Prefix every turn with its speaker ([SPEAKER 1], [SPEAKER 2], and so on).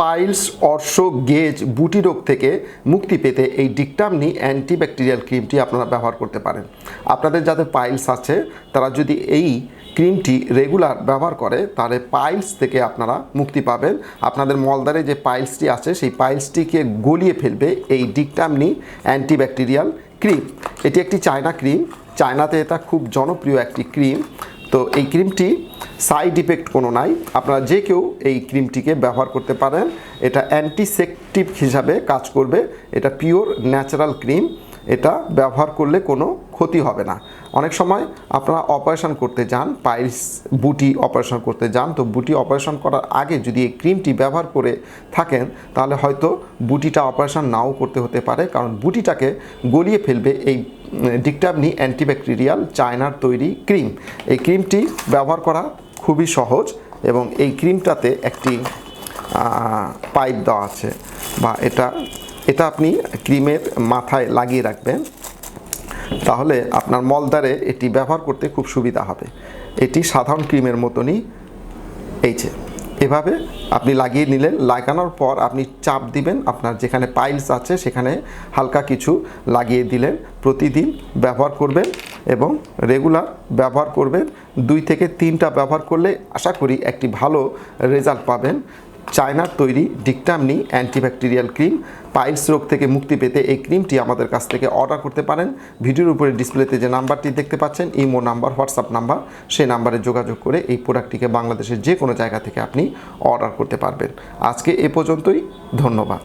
[SPEAKER 1] Piles অর্শ gauge, বুটি রোগ থেকে মুক্তি পেতে এই ডিকটামনি অ্যান্টিব্যাকটেরিয়াল ক্রিমটি আপনারা ব্যবহার করতে পারেন। আপনাদের যাদের পাইলস আছে, তারা যদি এই ক্রিমটি রেগুলার ব্যবহার করে, তাহলে পাইলস থেকে আপনারা মুক্তি পাবেন। আপনাদের মলদারে যে পাইলসটি আছে, সেই পাইলসটিকে গলিয়ে ফেলবে এই ডিকটামনি অ্যান্টিব্যাকটেরিয়াল ক্রিম। এটি একটি চায়না ক্রিম। চায়নাতে এটা খুব জনপ্রিয় একটি ক্রিম। তো এই ক্রিমটি সাইড ইফেক্ট কোনো নাই। আপনারা যে কেউ এই ক্রিমটিকে ব্যবহার করতে পারেন, এটা অ্যান্টিসেপটিভ হিসাবে কাজ করবে। এটা পিওর ন্যাচারাল ক্রিম এটা ব্যবহার করলে কোনো ক্ষতি হবে না। অনেক সময় আপনারা অপারেশন করতে যান পাইলস বুটি অপারেশন করতে যান, তো বুটি অপারেশন করার আগে যদি এই ক্রিমটি ব্যবহার করে থাকেন, তাহলে হয়তো বুটিটা অপারেশন নাও করতে হতে পারে, কারণ বুটিটাকে গলিয়ে ফেলবে এই ডিকটাবনি অ্যান্টিব্যাকটেরিয়াল চায়নার তৈরি ক্রিম। এই ক্রিমটি ব্যবহার করা খুবই সহজ এবং এই ক্রিমটাতে একটি পাইপ দেওয়া আছে বা এটা এটা আপনি ক্রিমের মাথায় লাগিয়ে রাখবেন। তাহলে আপনার মলদারে এটি ব্যবহার করতে খুব সুবিধা হবে। এটি সাধারণ ক্রিমের মতনই এই যে। এভাবে আপনি লাগিয়ে নিলেন, লাগানোর পর আপনি চাপ দিবেন, আপনার যেখানে পাইলস আছে সেখানে হালকা কিছু লাগিয়ে দিলেন। প্রতিদিন ব্যবহার করবেন এবং রেগুলার ব্যবহার করবেন। দুই থেকে তিনটা ব্যবহার করলে আশা করি একটি ভালো রেজাল্ট পাবেন। চায়নার তৈরি ডিকটামনি অ্যান্টিব্যাকটেরিয়াল ক্রিম। পাইলস রোগ থেকে মুক্তি পেতে এই ক্রিমটি আমাদের কাছ থেকে অর্ডার করতে পারেন। ভিডিওর উপরে ডিসপ্লেতে যে নাম্বারটি দেখতে পাচ্ছেন, ইমো নাম্বার, হোয়াটসঅ্যাপ নাম্বার, সেই নাম্বারে যোগাযোগ করে এই প্রোডাক্টটিকে বাংলাদেশের যে কোনো জায়গা থেকে আপনি অর্ডার করতে পারবেন। আজকে এ পর্যন্তই, ধন্যবাদ।